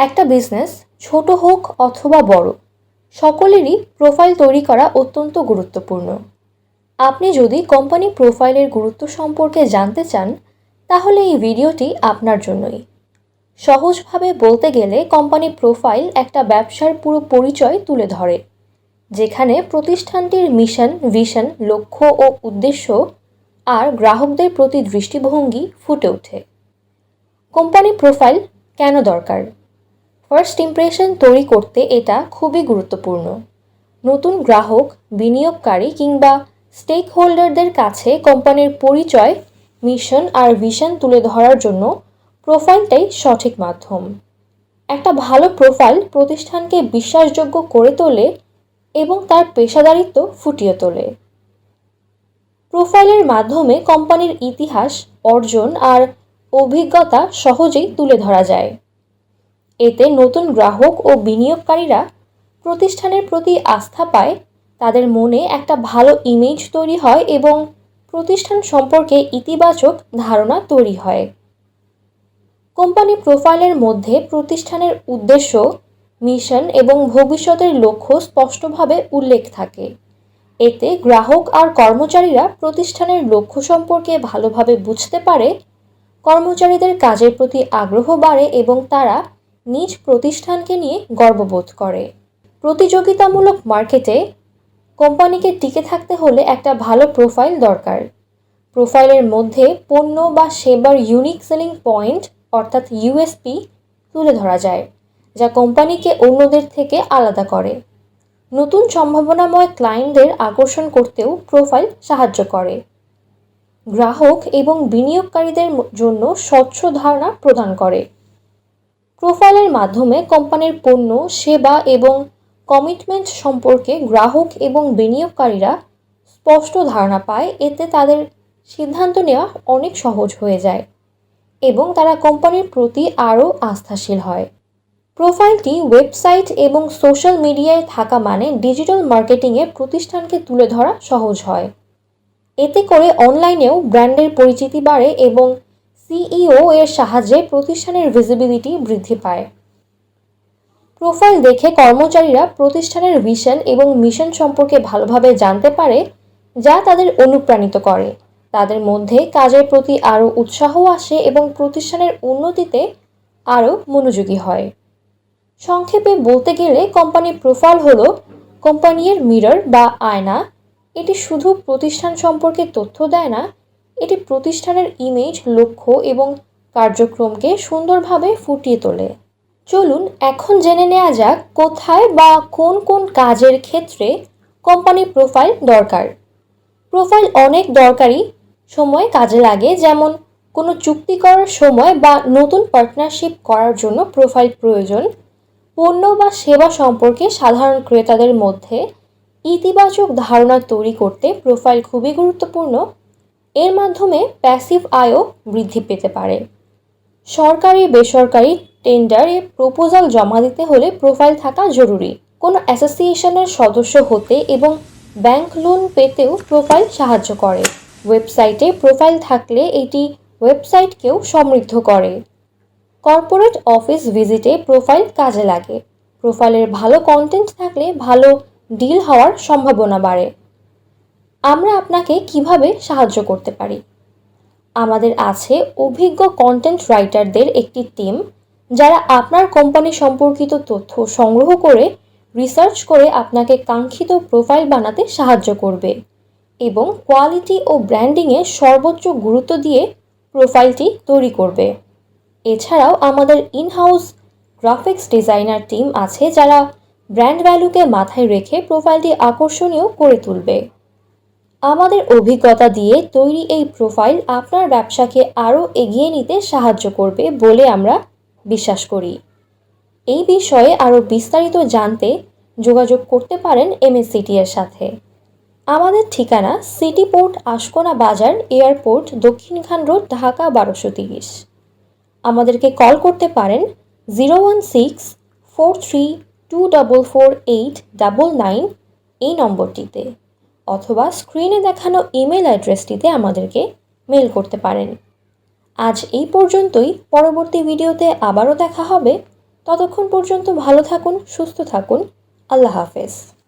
একটা বিজনেস ছোট হোক অথবা বড়, সকলেরই প্রোফাইল তৈরি করা অত্যন্ত গুরুত্বপূর্ণ। আপনি যদি কোম্পানি প্রোফাইলের গুরুত্ব সম্পর্কে জানতে চান, তাহলে এই ভিডিওটি আপনার জন্যই। সহজভাবে বলতে গেলে কোম্পানি প্রোফাইল একটা ব্যবসার পুরো পরিচয় তুলে ধরে, যেখানে প্রতিষ্ঠানটির মিশন ভিশন লক্ষ্য ও উদ্দেশ্য আর গ্রাহকদের প্রতি দৃষ্টিভঙ্গি ফুটে ওঠে। কোম্পানি প্রোফাইল কেন দরকার? ফার্স্ট ইমপ্রেশন তৈরি করতে এটা খুবই গুরুত্বপূর্ণ। নতুন গ্রাহক, বিনিয়োগকারী কিংবা স্টেক হোল্ডারদের কাছে কোম্পানির পরিচয় মিশন আর ভিশন তুলে ধরার জন্য প্রোফাইলটাই সঠিক মাধ্যম। একটা ভালো প্রোফাইল প্রতিষ্ঠানকে বিশ্বাসযোগ্য করে তোলে এবং তার পেশাদারিত্ব ফুটিয়ে তোলে। প্রোফাইলের মাধ্যমে কোম্পানির ইতিহাস, অর্জন আর অভিজ্ঞতা সহজেই তুলে ধরা যায়। এতে নতুন গ্রাহক ও বিনিয়োগকারীরা প্রতিষ্ঠানের প্রতি আস্থা পায়, তাদের মনে একটা ভালো ইমেজ তৈরি হয় এবং প্রতিষ্ঠান সম্পর্কে ইতিবাচক ধারণা তৈরি হয়। কোম্পানি প্রোফাইলের মধ্যে প্রতিষ্ঠানের উদ্দেশ্য, মিশন এবং ভবিষ্যতের লক্ষ্য স্পষ্টভাবে উল্লেখ থাকে। এতে গ্রাহক আর কর্মচারীরা প্রতিষ্ঠানের লক্ষ্য সম্পর্কে ভালোভাবে বুঝতে পারে, কর্মচারীদের কাজের প্রতি আগ্রহ বাড়ে এবং তারা নিজ প্রতিষ্ঠানকে নিয়ে গর্ববোধ করে। প্রতিযোগিতামূলক মার্কেটে কোম্পানিকে টিকে থাকতে হলে একটা ভালো প্রোফাইল দরকার। প্রোফাইলের মধ্যে পণ্য বা সেবার ইউনিক সেলিং পয়েন্ট অর্থাৎ ইউএসপি তুলে ধরা যায়, যা কোম্পানিকে অন্যদের থেকে আলাদা করে। নতুন সম্ভাবনাময় ক্লায়েন্টদের আকর্ষণ করতেও প্রোফাইল সাহায্য করে। গ্রাহক এবং বিনিয়োগকারীদের জন্য স্বচ্ছ ধারণা প্রদান করে। প্রোফাইলের মাধ্যমে কোম্পানির পণ্য, সেবা এবং কমিটমেন্ট সম্পর্কে গ্রাহক এবং বিনিয়োগকারীরা স্পষ্ট ধারণা পায়। এতে তাদের সিদ্ধান্ত নেওয়া অনেক সহজ হয়ে যায় এবং তারা কোম্পানির প্রতি আরও আস্থাশীল হয়। প্রোফাইলটি ওয়েবসাইট এবং সোশ্যাল মিডিয়ায় থাকা মানে ডিজিটাল মার্কেটিংয়ে প্রতিষ্ঠানকে তুলে ধরা সহজ হয়। এতে করে অনলাইনেও ব্র্যান্ডের পরিচিতি বাড়ে এবং সিইও এর সাহায্যে প্রতিষ্ঠানের ভিজিবিলিটি বৃদ্ধি পায়। প্রোফাইল দেখে কর্মচারীরা প্রতিষ্ঠানের ভিশন এবং মিশন সম্পর্কে ভালোভাবে জানতে পারে, যা তাদের অনুপ্রাণিত করে। তাদের মধ্যে কাজের প্রতি আরও উৎসাহ আসে এবং প্রতিষ্ঠানের উন্নতিতে আরও মনোযোগী হয়। সংক্ষেপে বলতে গেলে, কোম্পানির প্রোফাইল হলো কোম্পানির মিরর বা আয়না। এটি শুধু প্রতিষ্ঠান সম্পর্কে তথ্য দেয় না এটি প্রতিষ্ঠানের ইমেজ লক্ষ্য এবং কার্যক্রমকে সুন্দরভাবে ফুটিয়ে তোলে। চলুন এখন জেনে নেওয়া যাক কোথায় বা কোন কোন কাজের ক্ষেত্রে কোম্পানি প্রোফাইল দরকার। প্রোফাইল অনেক দরকারি সময় কাজে লাগে, যেমন কোনো চুক্তি করার সময় বা নতুন পার্টনারশিপ করার জন্য প্রোফাইল প্রয়োজন, পণ্য বা সেবা সম্পর্কে সাধারণ ক্রেতাদের মধ্যে ইতিবাচক ধারণা তৈরি করতে প্রোফাইল খুবই গুরুত্বপূর্ণ। এর মাধ্যমে প্যাসিভ আয়ও বৃদ্ধি পেতে পারে। সরকারি, বেসরকারি টেন্ডারে প্রপোজাল জমা দিতে হলে প্রোফাইল থাকা জরুরি। কোনো অ্যাসোসিয়েশনের সদস্য হতে এবং ব্যাংক লোন পেতেও প্রোফাইল সাহায্য করে। ওয়েবসাইটে প্রোফাইল থাকলে এটি ওয়েবসাইটকেও সমৃদ্ধ করে। কর্পোরেট অফিস ভিজিটে প্রোফাইল কাজে লাগে। প্রোফাইলের ভালো কন্টেন্ট থাকলে ভালো ডিল হওয়ার সম্ভাবনা বাড়ে। আমরা আপনাকে কীভাবে সাহায্য করতে পারি? আমাদের আছে অভিজ্ঞ কন্টেন্ট রাইটারদের একটি টিম যারা আপনার কোম্পানি সম্পর্কিত তথ্য সংগ্রহ করে রিসার্চ করে আপনাকে কাঙ্ক্ষিত প্রোফাইল বানাতে সাহায্য করবে এবং কোয়ালিটি ও ব্র্যান্ডিংয়ে সর্বোচ্চ গুরুত্ব দিয়ে প্রোফাইলটি তৈরি করবে। এছাড়াও আমাদের ইনহাউস গ্রাফিক্স ডিজাইনার টিম আছে যারা ব্র্যান্ড ভ্যালুকে মাথায় রেখে প্রোফাইলটি আকর্ষণীয় করে তুলবে। আমাদের অভিজ্ঞতা দিয়ে তৈরি এই প্রোফাইল আপনার ব্যবসাকে আরও এগিয়ে নিতে সাহায্য করবে বলে আমরা বিশ্বাস করি। এই বিষয়ে আরও বিস্তারিত জানতে যোগাযোগ করতে পারেন এমএসসিটি এর সাথে। আমাদের ঠিকানা সিটি পোর্ট আশকোনা বাজার এয়ারপোর্ট দক্ষিণখান রোড, ঢাকা বারোশো তিরিশ। আমাদেরকে কল করতে পারেন zero one six four three two double four eight double nine এই নম্বরটিতে। অথবা স্ক্রিনে দেখানো ইমেল অ্যাড্রেসটিতে আমাদেরকে মেল করতে পারেন। আজ এই পর্যন্তই। পরবর্তী ভিডিওতে আবারও দেখা হবে। ততক্ষণ পর্যন্ত ভালো থাকুন, সুস্থ থাকুন। আল্লাহ হাফেজ।